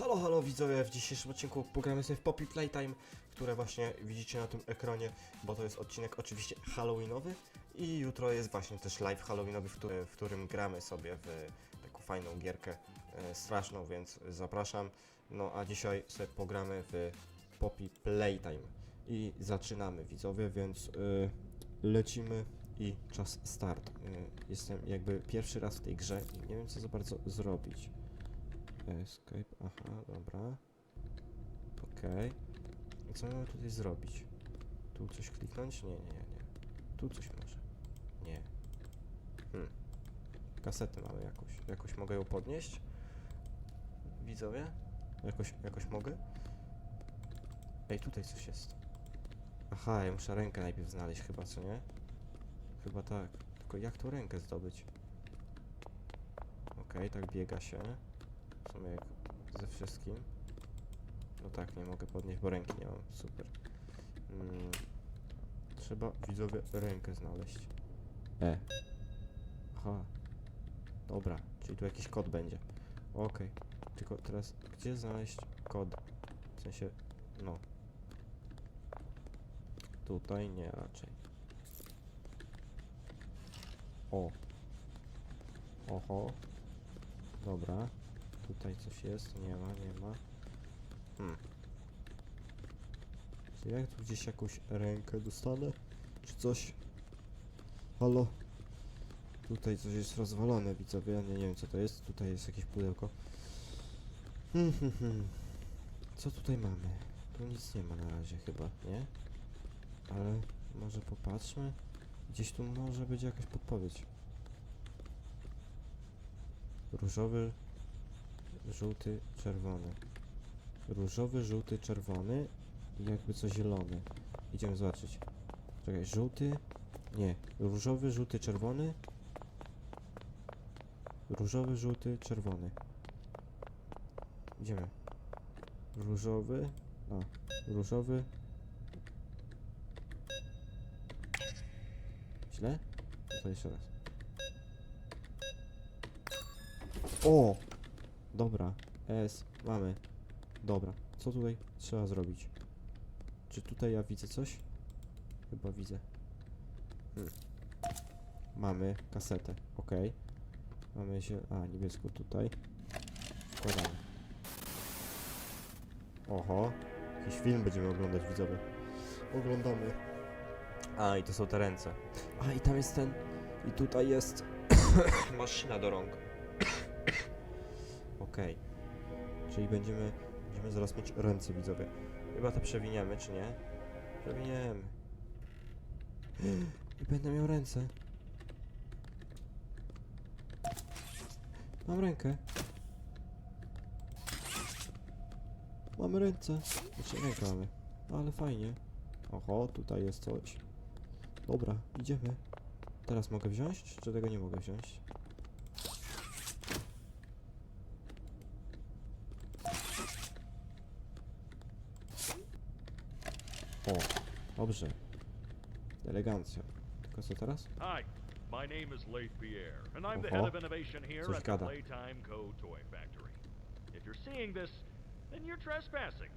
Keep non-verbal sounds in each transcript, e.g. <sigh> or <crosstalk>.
Halo, halo widzowie, w dzisiejszym odcinku pogramy sobie w Poppy Playtime, które właśnie widzicie na tym ekranie, bo to jest odcinek oczywiście halloweenowy i jutro jest właśnie też live halloweenowy, w, który, w którym gramy sobie w taką fajną gierkę e, straszną, więc zapraszam. No a dzisiaj sobie pogramy w Poppy Playtime i zaczynamy widzowie, więc y, lecimy i czas start. Y, jestem jakby pierwszy raz w tej grze i nie wiem co za bardzo zrobić. Escape, aha, dobra. Okej. I co mamy tutaj zrobić? Tu coś kliknąć? Nie, nie, nie, nie. Tu coś może. Nie. Hmm. Kasetę mamy jakąś. Jakoś mogę ją podnieść? Widzowie? Jakoś, jakoś mogę? Ej, tutaj coś jest. Aha, ja muszę rękę najpierw znaleźć chyba, co nie? Chyba tak. Tylko jak tą rękę zdobyć? Okej, tak biega się. W sumie jak ze wszystkim. No tak, nie mogę podnieść, bo ręki nie mam. Super. Mm, trzeba widzowie rękę znaleźć. E. Aha. Dobra, czyli tu jakiś kod będzie. Okej. Tylko teraz, gdzie znaleźć kod? W sensie, no. Tutaj nie raczej. O. Oho. Dobra. Tutaj coś jest? Nie ma, nie ma. Hmm. Czy ja tu gdzieś jakąś rękę dostanę? Czy coś? Halo? Tutaj coś jest rozwalone, widzowie. Ja nie, nie wiem co to jest. Tutaj jest jakieś pudełko. Hmm, hmm, hmm. Co tutaj mamy? Tu nic nie ma na razie chyba, nie? Ale może popatrzmy. Gdzieś tu może być jakaś podpowiedź. Różowy, żółty, czerwony. Różowy, żółty, czerwony i jakby co zielony. Idziemy zobaczyć. Czekaj, żółty. Nie. Różowy, żółty, czerwony. Różowy, żółty, czerwony. Idziemy. Różowy. A. Różowy. Źle? To jeszcze raz. O! Dobra. S. Mamy. Dobra. Co tutaj trzeba zrobić? Czy tutaj ja widzę coś? Chyba widzę. Hmm. Mamy kasetę. Ok. Mamy się... A, niebieską tutaj. Wkładamy. Oho. Jakiś film będziemy oglądać, widzowie. Oglądamy. A, i to są te ręce. A, i tam jest ten... I tutaj jest... <coughs> maszyna do rąk. Okej. Czyli będziemy, będziemy zaraz mieć ręce, widzowie. Chyba to przewiniemy, czy nie? Przewiniemy. <gasps> I będę miał ręce. Mam rękę. Mamy ręce. Znaczy rękę mamy. No, ale fajnie. Oho, tutaj jest coś. Dobra, idziemy. Teraz mogę wziąć, czy tego nie mogę wziąć? O, dobrze. Elegancja. Tylko co teraz? Hi, my name is Leith Pierre, and I'm the head of innovation here Coś at the gada. Playtime Co. Toy Factory. If you're seeing this, then you're trespassing.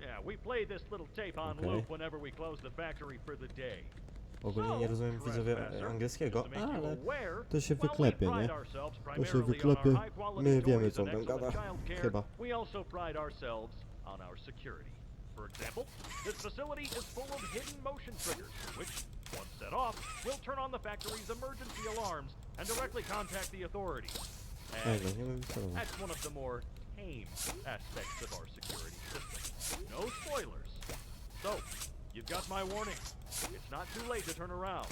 Yeah, we play this little tape on loop whenever we close the factory for the day. Ogólnie nie rozumiem widzowie e, angielskiego, ale to się wyklepie, nie? To się wyklepie. My wiemy, co on excellent gada. Chyba. We also pride ourselves on our security. For example, this facility is full of hidden motion triggers, which, once set off, will turn on the factory's emergency alarms and directly contact the authorities. And no nie wiem co robię. that's one of the more tame aspects of our security system. No spoilers. So, you've got my warning. It's not too late to turn around.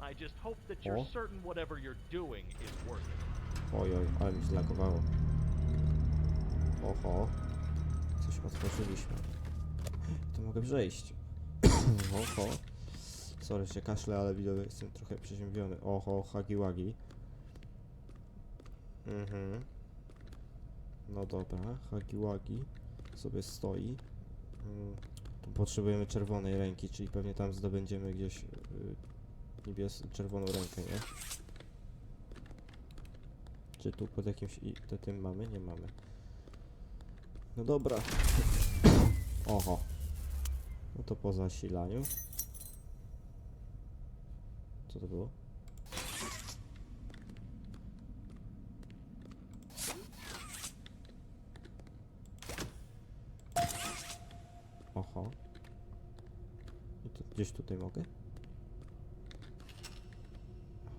I just hope that you're O. certain whatever you're doing is worth it. Oj, oj, ale mi zlagowało. Oho. Coś otworzyliśmy. To mogę przejść. <coughs> Oho. Sorry, się kaszlę, ale widocznie jestem trochę przeziębiony. Oho, hagi wagi. Mhm. No dobra, hagi wagi sobie stoi. Mm, tu potrzebujemy czerwonej ręki, czyli pewnie tam zdobędziemy gdzieś yy, niebies czerwoną rękę, nie? Czy tu pod jakimś i to tym mamy? Nie mamy. no dobra. <coughs> Oho. No to po zasilaniu. Co to było? Oho. I to gdzieś tutaj mogę?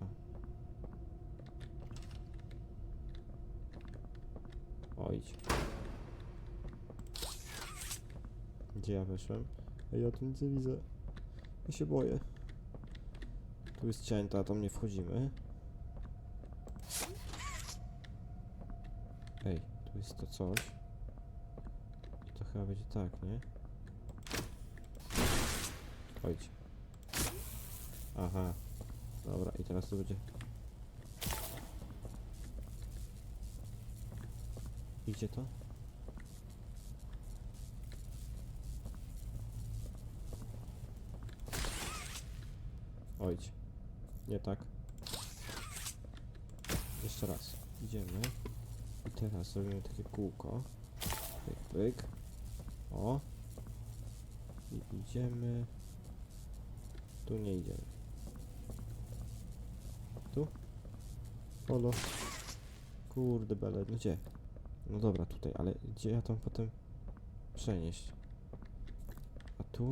Aha. Gdzie ja weszłem? Ej, ja tu nic nie widzę. Ja się boję. Tu jest cięta, tam nie wchodzimy. Ej, tu jest to coś. To chyba będzie tak, nie? Chodź. Aha. Dobra, i teraz to będzie... I gdzie to? Ojdź. Nie tak. Jeszcze raz. Idziemy. I teraz robimy takie kółko. Pyk, pyk. O. I idziemy. Tu nie idziemy. Tu? Polo. Kurde bele, no gdzie? No dobra, tutaj, ale gdzie ja tam potem przenieść? A tu...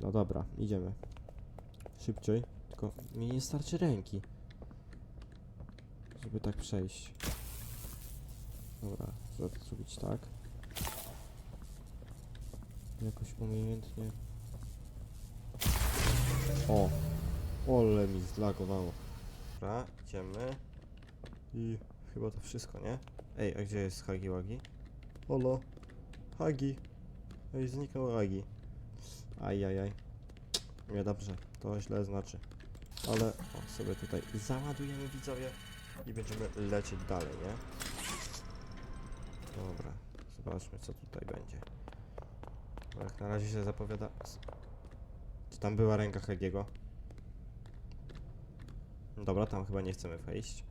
No dobra, idziemy. Szybciej, tylko mi nie starczy ręki. Żeby tak przejść. Dobra, zrobić tak. Jakoś umiejętnie. O! Ole mi zlagowało. Dobra, idziemy. I chyba to wszystko, nie? Ej, a gdzie jest Hagi Wagi? Olo! Hagi! Ej, zniknął Hagi. Ajajaj. Niedobrze, to źle znaczy. Ale o, sobie tutaj załadujemy widzowie i będziemy lecieć dalej, nie? Dobra, zobaczmy co tutaj będzie. Bo Jak na razie się zapowiada... Czy tam była ręka Hagiego? Dobra, tam chyba nie chcemy wejść.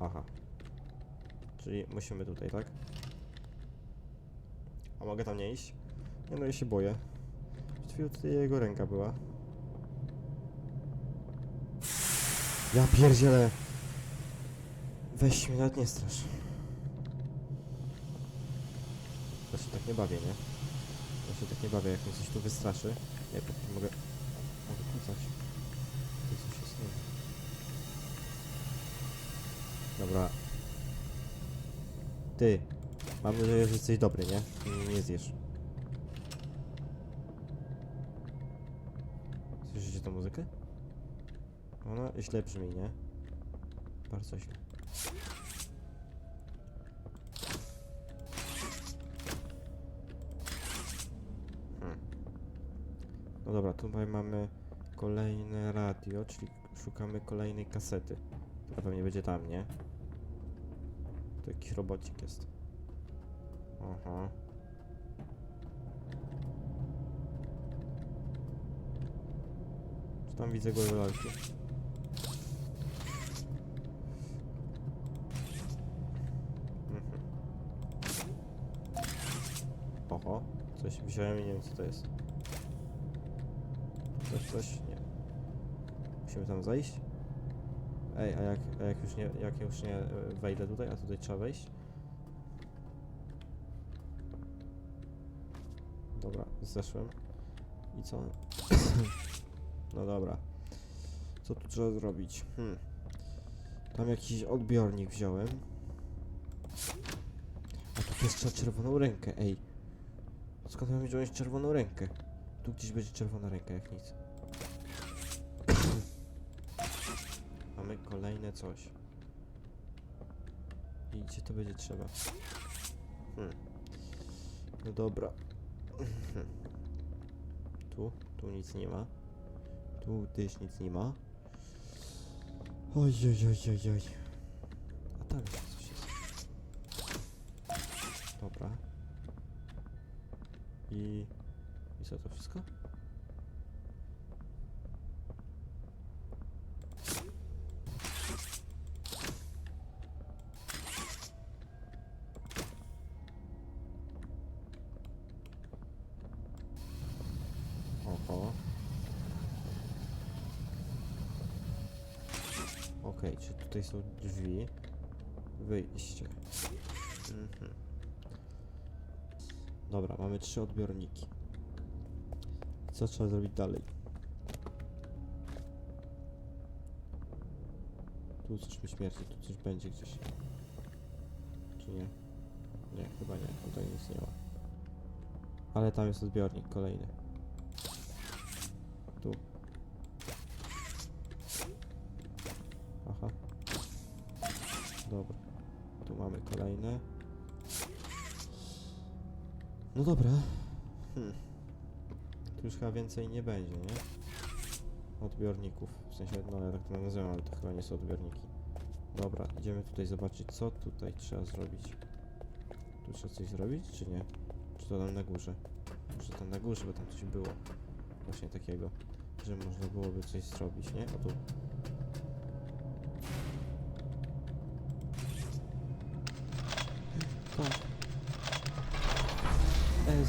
Aha. Czyli musimy tutaj, tak? A mogę tam nie iść? Nie no, ja się boję. Tutaj jego ręka była. Ja pierdzielę. Weź mnie nawet nie strasz. Ja się tak nie bawię, nie? Ja się tak nie bawię, jak mnie coś tu wystraszy. Nie, po prostu mogę... Mogę kucać. To coś jest nie. Dobra. Ty. Mam nadzieję, że jesteś dobry? Nie, nie zjesz. Muzykę? Ona źle brzmi, nie? Bardzo źle. Hmm. No dobra, tutaj mamy kolejne radio, czyli szukamy kolejnej kasety. To pewnie będzie tam, nie? To jakiś robocik jest. Aha. Tam widzę głowę lalki? Mhm. Oho, coś wziąłem i nie wiem co to jest. Coś, coś, nie. Musimy tam zejść? Ej, a jak, a jak już nie, jak już nie e, wejdę tutaj, a tutaj trzeba wejść? Dobra, zeszłem. I co? <clears throat> <clears throat> no dobra. Co tu trzeba zrobić? Hmm. Tam jakiś odbiornik wziąłem. A tu trzeba czerwoną rękę, ej. Skąd mam wziąć czerwoną rękę? Tu gdzieś będzie czerwona ręka, jak nic. <clears throat> Mamy kolejne coś. I gdzie to będzie trzeba? Hmm. No dobra. <clears throat> Tu, tu nic nie ma. Tu też nic nie ma. Oj, oj, oj, oj, oj. A tam jeszcze coś jest. Dobra. I... I co to wszystko? Czy tutaj są drzwi? Wyjście. Mhm. Dobra, mamy trzy odbiorniki. Co trzeba zrobić dalej? Tu coś mi śmierci, tu coś będzie gdzieś. Czy nie? Nie, chyba nie, tutaj nic nie ma. Ale tam jest odbiornik kolejny. Tu. Dobra. Tu mamy kolejne. No dobra. Hmm. Tu już chyba więcej nie będzie, nie? Odbiorników. W sensie, no ja tak to nazywam, ale to chyba nie są odbiorniki. Dobra, idziemy tutaj zobaczyć, co tutaj trzeba zrobić. Tu trzeba coś zrobić, czy nie? Czy to tam na górze? Może tam na górze, bo tam coś było. Właśnie takiego, że można byłoby coś zrobić, nie? O tu. Tak. Ez.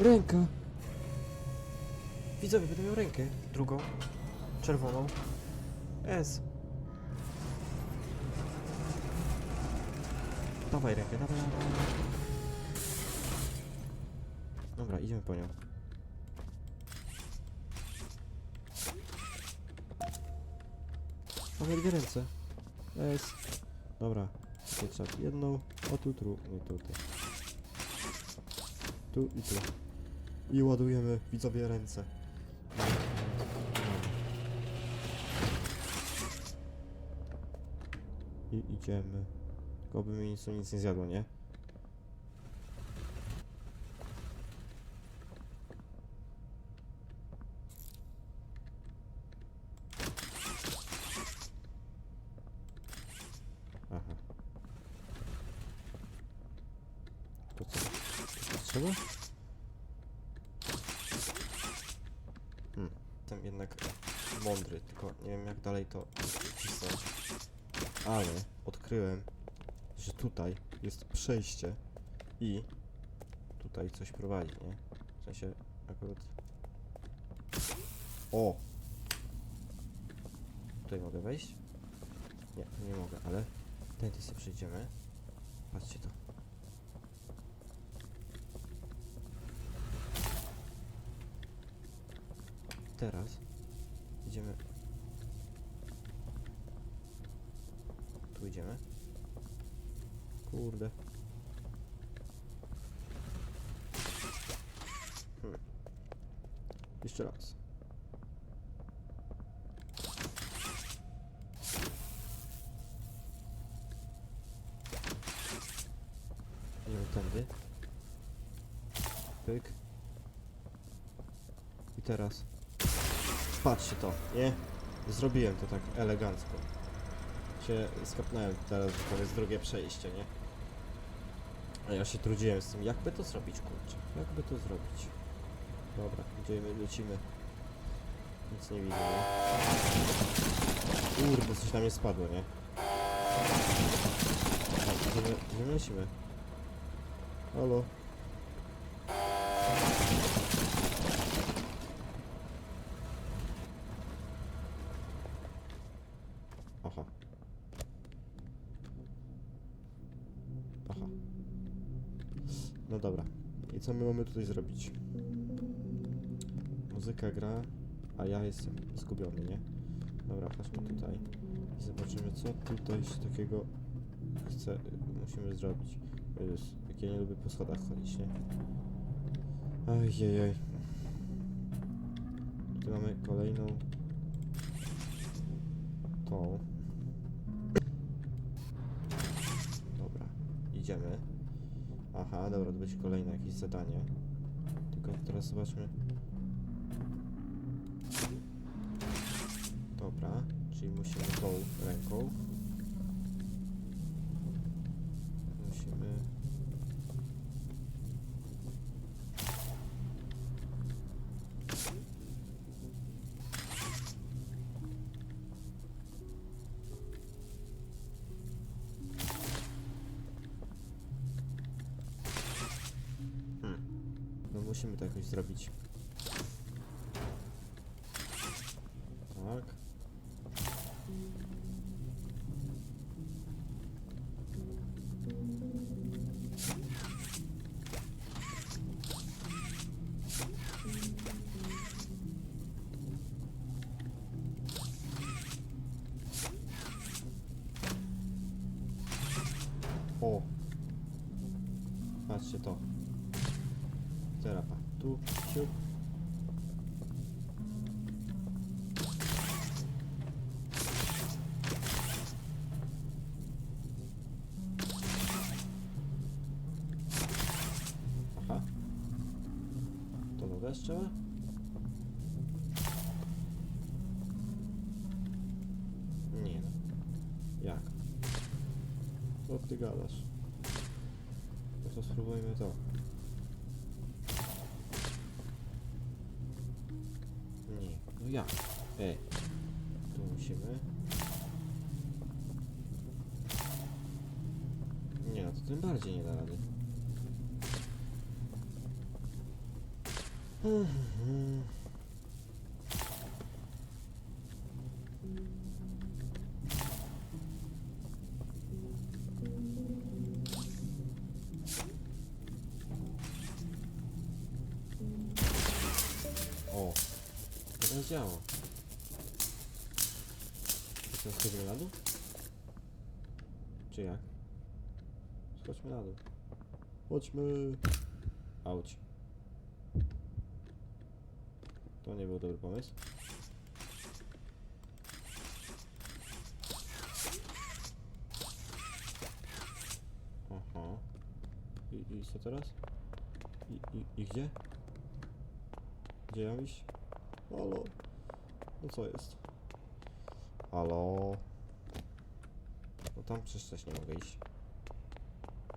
Ręka! Widzowie, będę miał rękę. Drugą. Czerwoną. S. Dawaj rękę, dawaj. dawaj. Dobra, idziemy po nią. Mamy dwie ręce. S. Dobra. Trzeba jedną. O tu, tu, nie tutaj. Tu i tu. I ładujemy widzowie ręce. I idziemy. Tylko by mi nic, nic nie zjadło, nie? Aha. To co? Trzeba? Hmm. Jestem jednak mądry, tylko nie wiem jak dalej to wcisnąć. Ale odkryłem, że tutaj jest przejście i tutaj coś prowadzi, nie? W sensie akurat... O! Tutaj mogę wejść? Nie, nie mogę, ale tędy sobie przejdziemy. Patrzcie to. Teraz idziemy. Tu idziemy. Kurde. Hmm. Jeszcze raz. I teraz. Patrzcie to, nie? Zrobiłem to tak elegancko. Się skapnąłem teraz, to jest drugie przejście, nie? A ja się trudziłem z tym, jakby to zrobić, kurczę. Jakby to zrobić. Dobra, idziemy, lecimy. Nic nie widzę, nie? Kurde, coś na mnie spadło, nie? Idziemy, idziemy, lecimy. Halo? Aha. Aha. No dobra. I co my mamy tutaj zrobić? Muzyka gra, a ja jestem zgubiony, nie? Dobra, chodźmy tutaj i zobaczymy, co tutaj się takiego chce, musimy zrobić. Jezus, jak ja nie lubię po schodach chodzić, nie? Ojej. Tu mamy kolejną tą. Dobra, idziemy. Aha, dobra, to będzie kolejne jakieś zadanie. Tylko teraz zobaczmy. Musimy to jakoś zrobić. Tak. O! Patrzcie to. Teraz pa. Tu. Aha. To? Nie no. Jak? Co ty gadasz? No to spróbujmy to. No jak? Ej. Tu musimy. Nie no, to tym bardziej nie da rady. Teraz schodzimy na dół? Czy jak? Schodźmy na dół. Chodźmy. Auć. To nie był dobry pomysł. Aha. I, i co teraz? I, i, I gdzie? Gdzie mam iść? Halo? No co jest? Halo? No tam przecież też nie mogę iść.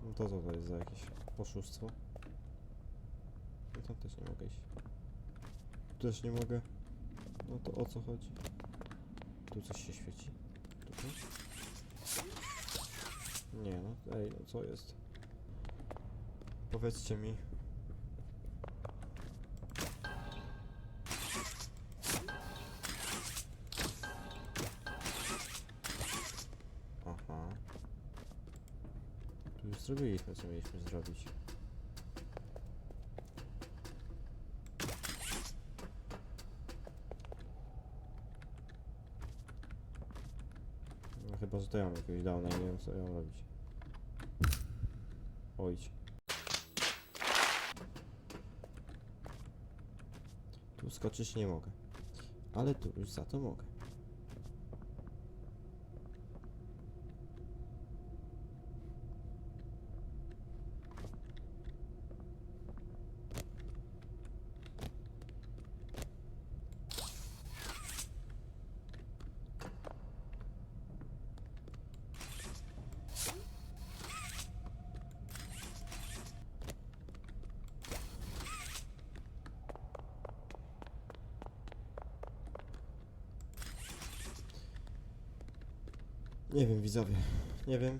No to co to jest za jakieś poszustwo? No tam też nie mogę iść. Tu też nie mogę. No to o co chodzi? Tu coś się świeci. Nie no, ej, no co jest? Powiedzcie mi. Zrobiliśmy, co mieliśmy zrobić. No chyba, mam jakiegoś downa nie wiem co mam robić. Ojdź. Tu skoczyć nie mogę. Ale tu już za to mogę. Widzowie. Nie wiem.